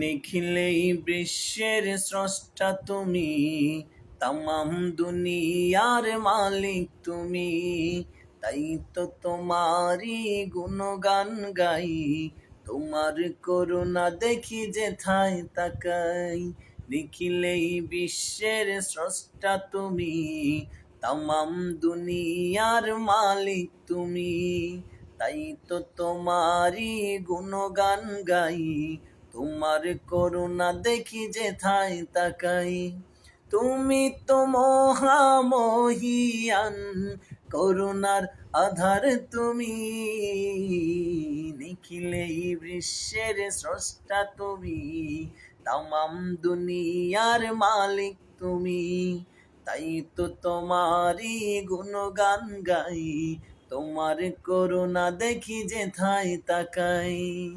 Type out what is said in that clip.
নিখিলেই বিশ্বের স্রষ্টা তুমি, তামাম দুনিয়ার মালিক তুমি। তাই তো তোমারই গুণগান গাই, তোমার করুণা দেখি যে থাই তাকাই। নিখিলেই বিশ্বের স্রষ্টা তুমি, তামাম দুনিয়ার মালিক তুমি। তাই তো তোমারই গুণগান গাই তোমার করুণা দেখি যে থাই তাকাই। তুমি তো মহামহিয়ান, করুণার আধার তুমি। নিখিলেই বিশ্বের স্রষ্টা তুমি, তামাম দুনিয়ার মালিক তুমি। তাই তো তোমারই গুণগান গাই, তোমার করুণা দেখি যে থাই তাকাই।